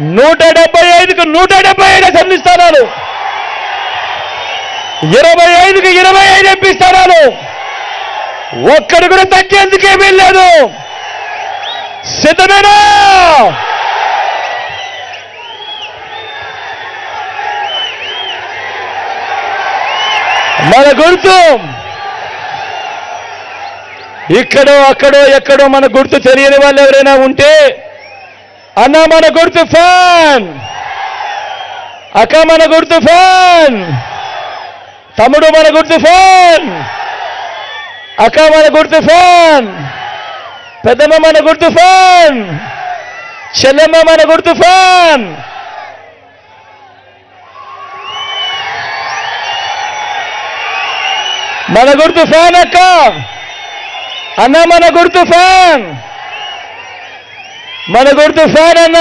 నూట డెబ్బై ఐదుకు నూట డెబ్బై ఐదు అసెంబ్లీ స్థానాలు. ఇరవై ఐదుకు ఇరవై ఐదు ఎంపీ స్థానాలు. ఒక్కడు కూడా తగ్గేందుకేమీ లేదు సిద్ధమేనా? మన గుర్తు. ఇక్కడో అక్కడో ఎక్కడో మన గుర్తు తెలియని వాళ్ళు ఎవరైనా ఉంటే అన్న మన గుర్తు ఫ్యాన్. అక్క మన గుర్తు ఫ్యాన్. తమ్ముడు మన గుర్తు ఫ్యాన్. అక్క మన గుర్తు ఫ్యాన్. పెద్దమ్మ మన గుర్తు ఫ్యాన్. చెల్లెమ్మ మన గుర్తు ఫ్యాన్. మన గుర్తు ఫ్యాన్ అక్క. అన్న మన గుర్తు ఫ్యాన్. మన గుర్తు ఫ్యాన్ అన్న.